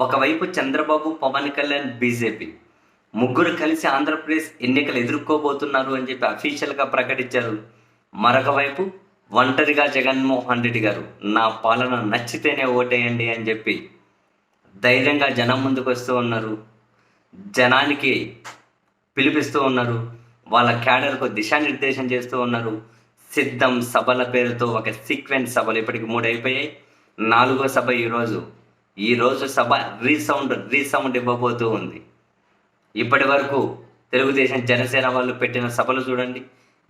ఒకవైపు చంద్రబాబు పవన్ కళ్యాణ్ బీజేపీ. ముగ్గురు కలిసి ఆంధ్రప్రదేశ్ ఎన్నికలు ఎదుర్కోబోతున్నారు అని చెప్పి అఫీషియల్గా ప్రకటించారు. మరొక వైపు ఒంటరిగా జగన్మోహన్ రెడ్డి గారు నా పాలన నచ్చితేనే ఓటేయండి అని చెప్పి ధైర్యంగా జనం ముందుకు వస్తూ ఉన్నారు. జనానికి పిలిపిస్తూ ఉన్నారు. వాళ్ళ క్యాడర్కు దిశానిర్దేశం చేస్తూ ఉన్నారు. సిద్ధం సభల పేరుతో ఒక సీక్వెన్స్ సభలు ఇప్పటికి మూడు అయిపోయాయి నాలుగో సభ ఈరోజు ఈరోజు సభ రీసౌండ్ రీసౌండ్ ఇవ్వబోతూ ఉంది. ఇప్పటి వరకు తెలుగుదేశం జనసేన వాళ్ళు పెట్టిన సభలు చూడండి.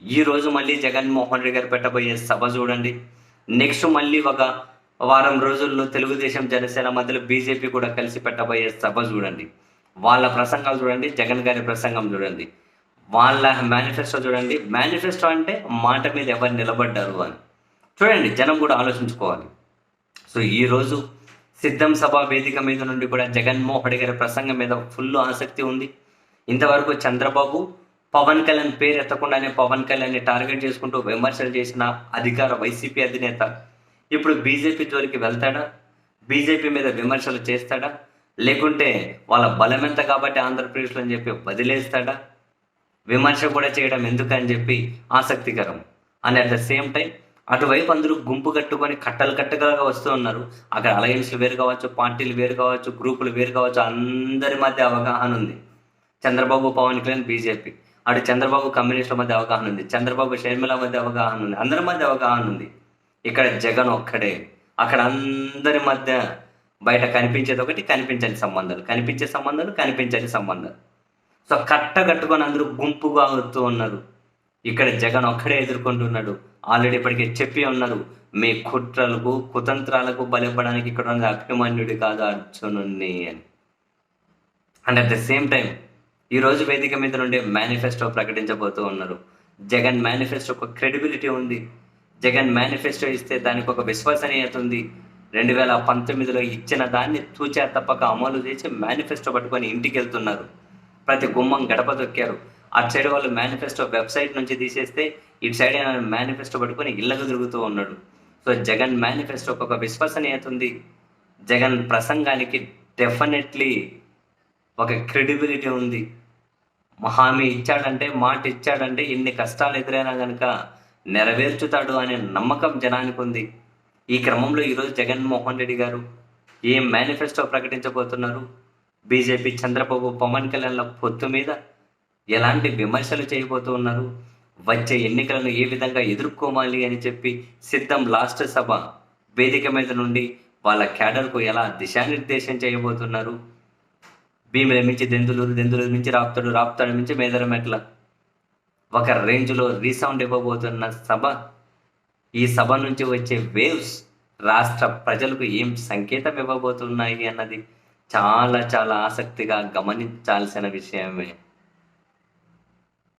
ఈ రోజు మళ్ళీ జగన్మోహన్ రెడ్డి గారు పెట్టబోయే సభ చూడండి. నెక్స్ట్ మళ్ళీ ఒక వారం రోజుల్లో తెలుగుదేశం జనసేన మధ్యలో బీజేపీ కూడా కలిసి పెట్టబోయే సభ చూడండి. వాళ్ళ ప్రసంగాలు చూడండి జగన్ గారి ప్రసంగం చూడండి. వాళ్ళ మేనిఫెస్టో చూడండి. మేనిఫెస్టో అంటే మాట మీద ఎవరు నిలబడ్డారు అని. చూడండి జనం కూడా ఆలోచించుకోవాలి. సో ఈరోజు సిద్ధం సభ వేదిక మీద నుండి కూడా జగన్మోహన్ గారి ప్రసంగం మీద ఫుల్ ఆసక్తి ఉంది. ఇంతవరకు చంద్రబాబు పవన్ కళ్యాణ్ పేరు ఎత్తకుండానే పవన్ కళ్యాణ్ని టార్గెట్ చేసుకుంటూ విమర్శలు చేసిన అధికార వైసీపీ అధినేత ఇప్పుడు బీజేపీ జోలికి వెళ్తాడా? బీజేపీ మీద విమర్శలు చేస్తాడా? లేకుంటే వాళ్ళ బలం ఎంత కాబట్టి ఆంధ్రప్రదేశ్లో అని చెప్పి వదిలేస్తాడా? విమర్శ కూడా చేయడం ఎందుకని చెప్పి ఆసక్తికరం. And at the same time అటువైపు అందరూ గుంపు కట్టుకొని కట్టలు కట్టగా వస్తూ ఉన్నారు. అక్కడ అలయన్స్లు వేరు కావచ్చు పార్టీలు వేరు కావచ్చు గ్రూపులు వేరు కావచ్చు అందరి మధ్య అవగాహన ఉంది. చంద్రబాబు పవన్ కళ్యాణ్ బీజేపీ. అటు చంద్రబాబు కమ్యూనిస్టుల మధ్య అవగాహన ఉంది. చంద్రబాబు షర్మిల మధ్య అవగాహన ఉంది. అందరి మధ్య అవగాహన ఉంది. ఇక్కడ జగన్ ఒక్కడే. అక్కడ అందరి మధ్య బయట కనిపించేది ఒకటి కనిపించని సంబంధాలు. కనిపించే సంబంధాలు కనిపించని సంబంధాలు. సో కట్ట కట్టుకొని అందరూ గుంపుగా అవుతూ ఉన్నారు. ఇక్కడ జగన్ ఒక్కడే ఎదుర్కొంటున్నాడు. ఆల్రెడీ ఇప్పటికే చెప్పి ఉన్నారు మీ కుట్రలకు కుతంత్రాలకు బలిపడానికి ఇక్కడ ఉన్న అభిమాన్యుడి కాదు అర్జునుడిని అని. And at the same time ఈరోజు వేదిక మీద నుండి మేనిఫెస్టో ప్రకటించబోతూ ఉన్నారు. జగన్ మేనిఫెస్టో ఒక క్రెడిబిలిటీ ఉంది. జగన్ మేనిఫెస్టో ఇస్తే దానికి ఒక విశ్వసనీయత ఉంది. రెండు వేల పంతొమ్మిదిలో ఇచ్చిన దాన్ని తూచా తప్పక అమలు చేసి మేనిఫెస్టో పట్టుకొని ఇంటికి వెళ్తున్నారు ప్రతి గుమ్మం గడప దొక్కారు అటు సైడ్ వాళ్ళు మేనిఫెస్టో వెబ్సైట్ నుంచి తీసేస్తే ఇటు సైడ్ మేనిఫెస్టో పట్టుకొని ఇళ్ళకు తిరుగుతూ ఉన్నాడు. సో జగన్ మేనిఫెస్టోకి ఒక విశ్వసనీయత ఉంది. జగన్ ప్రసంగానికి డెఫినెట్లీ ఒక క్రెడిబిలిటీ ఉంది. హామీ ఇచ్చాడంటే మాట ఇచ్చాడంటే ఎన్ని కష్టాలు ఎదురైనా కనుక నెరవేర్చుతాడు అనే నమ్మకం జనానికి ఉంది. ఈ క్రమంలో ఈరోజు జగన్మోహన్ రెడ్డి గారు ఏం మేనిఫెస్టో ప్రకటించబోతున్నారు? బీజేపీ చంద్రబాబు పవన్ కళ్యాణ్ల పొత్తు మీద ఎలాంటి విమర్శలు చేయబోతూ ఉన్నారు? వచ్చే ఎన్నికలను ఏ విధంగా ఎదుర్కోవాలి అని చెప్పి సిద్ధం లాస్ట్ సభ వేదిక మీద నుండి వాళ్ళ క్యాడర్కు ఎలా దిశానిర్దేశం చేయబోతున్నారు? భీముల మించి దెందులూరు దెందులూరు మించి రాప్తాడు రాప్తాడు మించి మేదరమెట్ల ఒక రేంజ్లో రీసౌండ్ ఇవ్వబోతున్న సభ. ఈ సభ నుంచి వచ్చే వేవ్స్ రాష్ట్ర ప్రజలకు ఏం సంకేతం ఇవ్వబోతున్నాయి అన్నది చాలా చాలా ఆసక్తిగా గమనించాల్సిన విషయమే.